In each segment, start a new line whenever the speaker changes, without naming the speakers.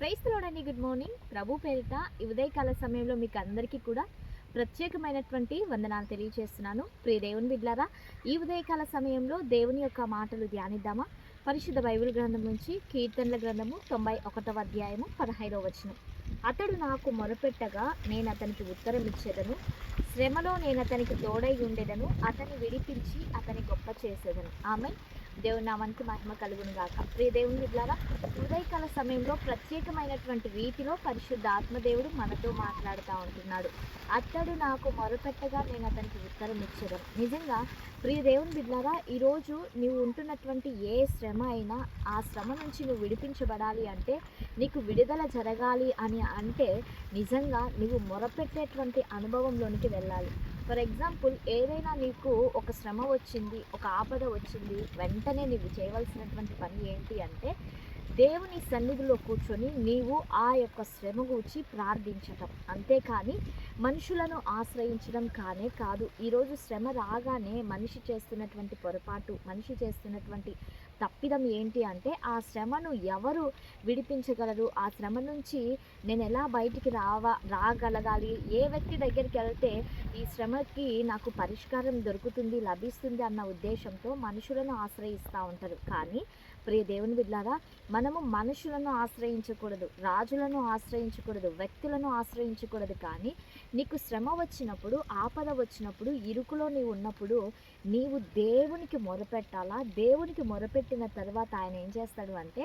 ప్రైస్తలోడండి good morning. ప్రభు పేరిట ఈ ఉదయకాల సమయంలో మీకు అందరికీ కూడా ప్రత్యేకమైనటువంటి వందనాలు తెలియజేస్తున్నాను ప్రియ దేవుని బిడ్లారా ఈ ఉదయకాల సమయంలో దేవుని యొక్క మాటలు ధ్యానిద్దామా? పరిశుద్ధ బైబిల్ గ్రంథం నుంచి కీర్తనల గ్రంథము తొంభై ఒకటవ అధ్యాయము పదహైదవ వచనం. అతడు నాకు మొరపెట్టగా నేను అతనికి ఉత్తరం ఇచ్చేదను. శ్రమలో నేను అతనికి తోడై ఉండేదను. అతన్ని విడిపించి అతని గొప్ప చేసేదను. ఆమె దేవుని నామానికి మహిమ కలుగును గాక ప్రియ దేవుని బిడ్డారా ఉదయకాల సమయంలో ప్రత్యేకమైనటువంటి రీతిలో పరిశుద్ధ ఆత్మదేవుడు మనతో మాట్లాడుతూ ఉంటున్నాడు. అతడు నాకు మొరపెట్టగా నేను అతనికి ఉత్తరం ఇచ్చడం నిజంగా ప్రియ దేవుని బిడ్డారా ఈరోజు నీవు ఉంటున్నటువంటి ఏ శ్రమ అయినా ఆ శ్రమ నుంచి నువ్వు విడిపించబడాలి అంటే నీకు విడుదల జరగాలి అని అంటే నిజంగా నువ్వు మొరపెట్టేటువంటి అనుభవంలోనికి వెళ్ళాలి. ఫర్ ఎగ్జాంపుల్ ఏదైనా నీకు ఒక శ్రమ వచ్చింది ఒక ఆపద వచ్చింది వెంటనే నీవు చేయవలసినటువంటి పని ఏంటి అంటే దేవుని సన్నిధిలో కూర్చొని నీవు ఆ యొక్క శ్రమ గూర్చి ప్రార్థించటం. అంతేకాని మనుషులను ఆశ్రయించడం కానే కాదు. ఈరోజు శ్రమ రాగానే మనిషి చేస్తున్నటువంటి పొరపాటు మనిషి చేస్తున్నటువంటి తప్పిదం ఏంటి అంటే ఆ శ్రమను ఎవరు విడిపించగలరు? ఆ శ్రమ నుంచి నేను ఎలా బయటికి రావా రాగలగాలి? ఏ వ్యక్తి దగ్గరికి వెళ్తే ఈ శ్రమకి నాకు పరిష్కారం దొరుకుతుంది లభిస్తుంది అన్న ఉద్దేశంతో మనుషులను ఆశ్రయిస్తూ ఉంటారు. కానీ ప్రియ దేవుని బిడ్లారా మనము మనుషులను ఆశ్రయించకూడదు రాజులను ఆశ్రయించకూడదు వ్యక్తులను ఆశ్రయించకూడదు కానీ నీకు శ్రమ వచ్చినప్పుడు ఆపద వచ్చినప్పుడు ఇరుకులో నీవు ఉన్నప్పుడు నీవు దేవునికి మొరపెట్టాలా? దేవునికి మొరపెట్టిన తర్వాత ఆయన ఏం చేస్తాడు అంటే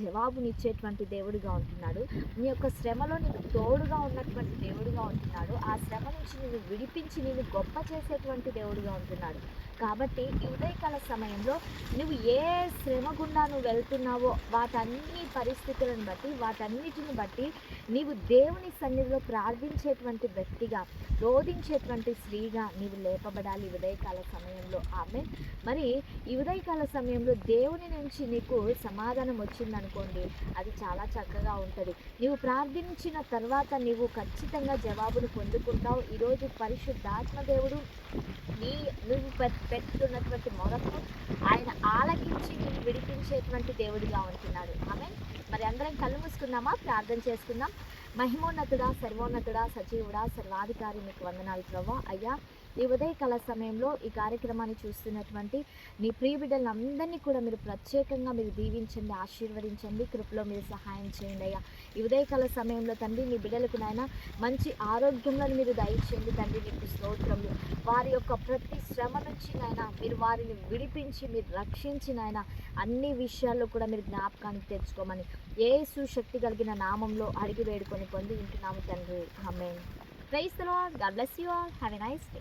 జవాబునిచ్చేటువంటి దేవుడిగా ఉంటున్నాడు. నీ యొక్క శ్రమలో నీకు తోడుగా ఉన్నటువంటి దేవుడిగా ఉంటున్నాడు. ఆ శ్రమ నుంచి నిన్ను విడిపించి నిన్ను గొప్ప చేసేటువంటి దేవుడిగా ఉంటున్నాడు. కాబట్టి ఈ ఉదయకాల సమయంలో నువ్వు ఏ శ్రమ గుండా నువ్వు వెళ్తున్నావో వాటన్ని పరిస్థితులను బట్టి వాటన్నిటిని బట్టి నీవు దేవుని సన్నిధిలో ప్రార్థించేటువంటి వ్యక్తిగా రోధించేటువంటి స్త్రీగా నీవు లేపబడాలి ఉదయకాల సమయంలో. ఆమె మరి ఈ ఉదయకాల సమయంలో దేవుని నుంచి నీకు సమాధానం వచ్చిందనుకోండి అది చాలా చక్కగా ఉంటుంది. నీవు ప్రార్థించిన తర్వాత నీవు ఖచ్చితంగా జవాబును పొందుకుంటావు. ఈరోజు పరిశుద్ధాత్మ దేవుడు నీ నువ్వు పెట్- పెట్టుతున్నటువంటి మొరకు ఆయన ఆలకించి నేను దేవుడిగా ఉంటున్నాడు. ఆమె మరి అందరం కళ్ళు మూసుకుందామా? ప్రార్థన చేసుకుందాం. మహిమోన్నతుడా సర్వోన్నతుడా సజీవుడా సర్వాధికారి మీకు వందనాలు ప్రభా. అయ్యా ఈ ఉదయకాల సమయంలో ఈ కార్యక్రమాన్ని చూస్తున్నటువంటి నీ ప్రియ బిడ్డలందరినీ కూడా మీరు ప్రత్యేకంగా మీరు దీవించండి ఆశీర్వదించండి కృపలో మీరు సహాయం చేయండి అయ్యా. ఈ ఉదయకాల సమయంలో తండ్రి నీ బిడ్డలకు నాయన మంచి ఆరోగ్యంలో మీరు దయచేయండి. తండ్రి మీకు స్తోత్రములు. వారి యొక్క ప్రతి శ్రమ నుంచి నాయన మీరు వారిని విడిపించి మీరు రక్షించి నాయన అన్ని విషయాల్లో కూడా మీరు జ్ఞాపకానికి తెచ్చుకోమని ఏసు శక్తి కలిగిన నామంలో అడిగి వేడుకొని పొంది ఉంటున్నాము తండ్రి. Amen. Praise the Lord. God bless all. Have a nice day.